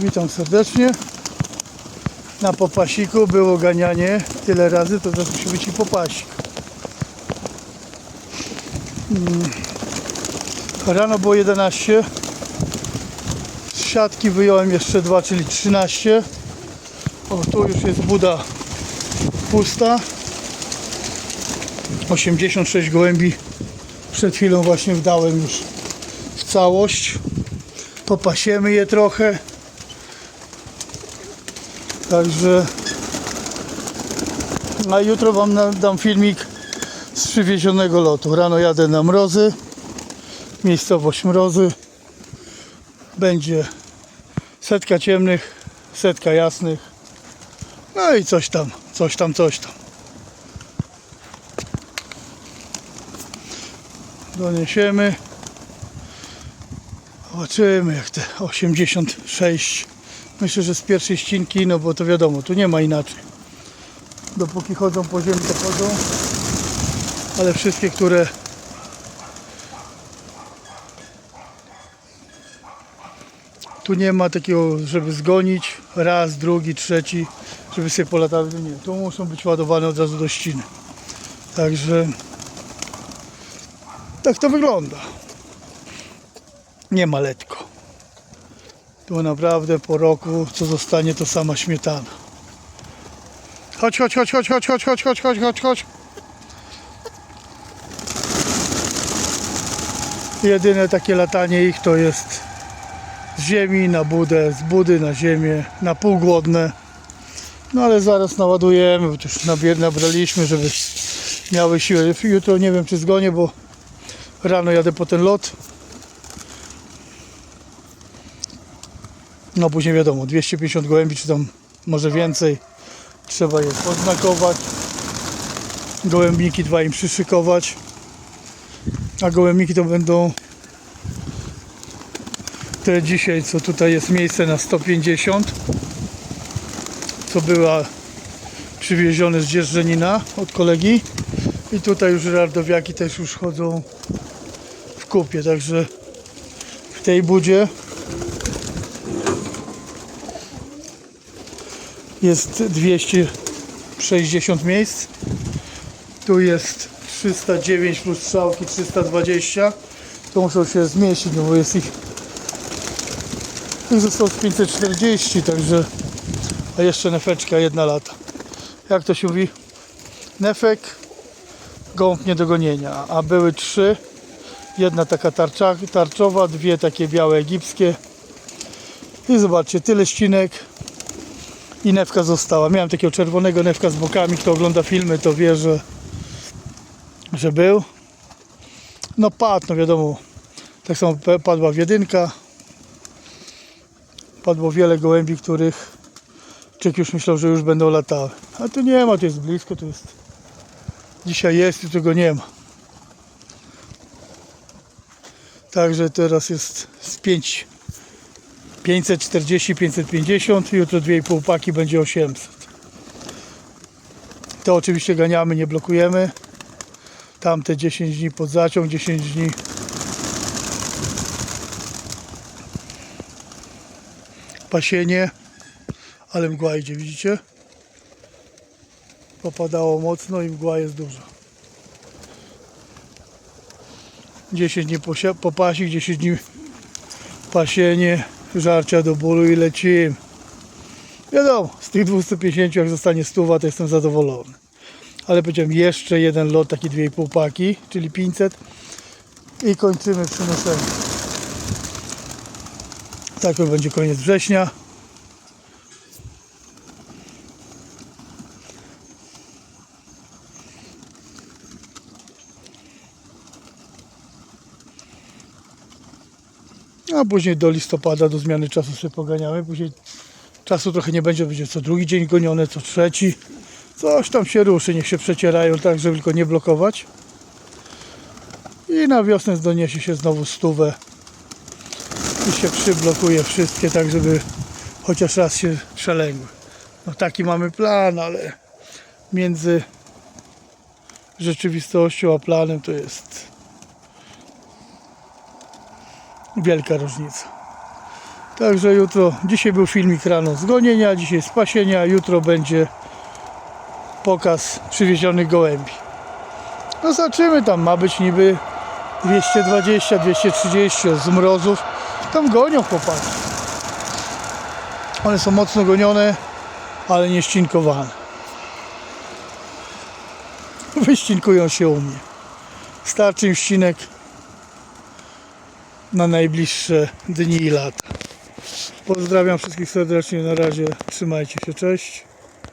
Witam serdecznie. Na popasiku było ganianie tyle razy, to teraz musi być i popasik. Mm. Rano było 11. Z siatki wyjąłem jeszcze dwa, czyli 13. O, tu już jest buda pusta. 86 gołębi przed chwilą właśnie wdałem już w całość. Popasiemy je trochę. Także a jutro Wam na- dam filmik z przywiezionego lotu. Rano jadę na mrozy, miejscowość mrozy. Będzie setka ciemnych, setka jasnych. No i coś tam, coś tam, coś tam. Doniesiemy. Zobaczymy jak te 86. Myślę, że z pierwszej ścinki, no bo to wiadomo, tu nie ma inaczej. Dopóki chodzą po ziemi, to chodzą. Ale wszystkie, które tu nie ma takiego, żeby zgonić raz, drugi, trzeci, żeby sobie polatały. Nie, tu muszą być ładowane od razu do ściny. Także tak to wygląda. Nie ma letko. Tu naprawdę po roku, co zostanie, to sama śmietana. Chodź, chodź, chodź, chodź, chodź, chodź, chodź, chodź, chodź, chodź, chodź. Jedyne takie latanie ich to jest z ziemi na budę, z budy na ziemię, na pół głodne. No ale zaraz naładujemy, bo już nabraliśmy, żeby miały siłę. Jutro nie wiem czy zgonię, bo rano jadę po ten lot. No później wiadomo, 250 gołębi czy tam może więcej. Trzeba je poznakować. Gołębniki dwa im przyszykować. A gołębniki to będą te dzisiaj, co tutaj jest miejsce na 150. Co była przywiezione z Dzierżenina od kolegi. I tutaj już rardowiaki też już chodzą w kupie, także w tej budzie jest 260 miejsc. Tu jest 309 plus strzałki 320. To muszą się zmieścić, no bo jest ich ich zostało z 540, także a jeszcze nefeczka jedna lata. Jak to się mówi? Nefek, gąb nie do gonienia, a były trzy. Jedna taka tarcza, tarczowa, dwie takie białe egipskie. I zobaczcie, tyle ścinek i newka została. Miałem takiego czerwonego newka z bokami. Kto ogląda filmy, to wie, że, że był. No padł, no wiadomo. Tak samo padła wiedynka. Padło wiele gołębi, których Czek już myślał, że już będą latały. A tu nie ma, to jest blisko, to jest. Dzisiaj jest, tu tego nie ma. Także teraz jest z 5 540, 550, jutro 2,5 paki będzie 800. To oczywiście ganiamy, nie blokujemy. Tamte 10 dni pod zaciąg, 10 dni pasienie, ale mgła idzie, widzicie? Popadało mocno i mgła jest duża. 10 dni posia- popasik, 10 dni pasienie, żarcia do bólu i lecimy. Wiadomo, z tych 250 jak zostanie stuwa, to jestem zadowolony. Ale powiedziałem jeszcze jeden lot, taki 2,5 paki, czyli 500 i kończymy przenoszenie. Tak to będzie koniec września. A później do listopada, do zmiany czasu sobie poganiamy. Później czasu trochę nie będzie, będzie co drugi dzień gonione, co trzeci. Coś tam się ruszy, niech się przecierają tak, żeby tylko nie blokować. I na wiosnę doniesie się znowu stówę i się przyblokuje wszystkie, tak żeby chociaż raz się przelęgły. No taki mamy plan, ale między rzeczywistością a planem to jest wielka różnica. Także jutro, dzisiaj był filmik rano z gonienia, dzisiaj z pasienia, jutro będzie pokaz przywiezionych gołębi. No zobaczymy, tam ma być niby 220, 230 z mrozów. Tam gonią chłopaki. One są mocno gonione, ale nie ścinkowane. Wyścinkują się u mnie. Starczy im ścinek na najbliższe dni i lata. Pozdrawiam wszystkich serdecznie. Na razie. Trzymajcie się. Cześć.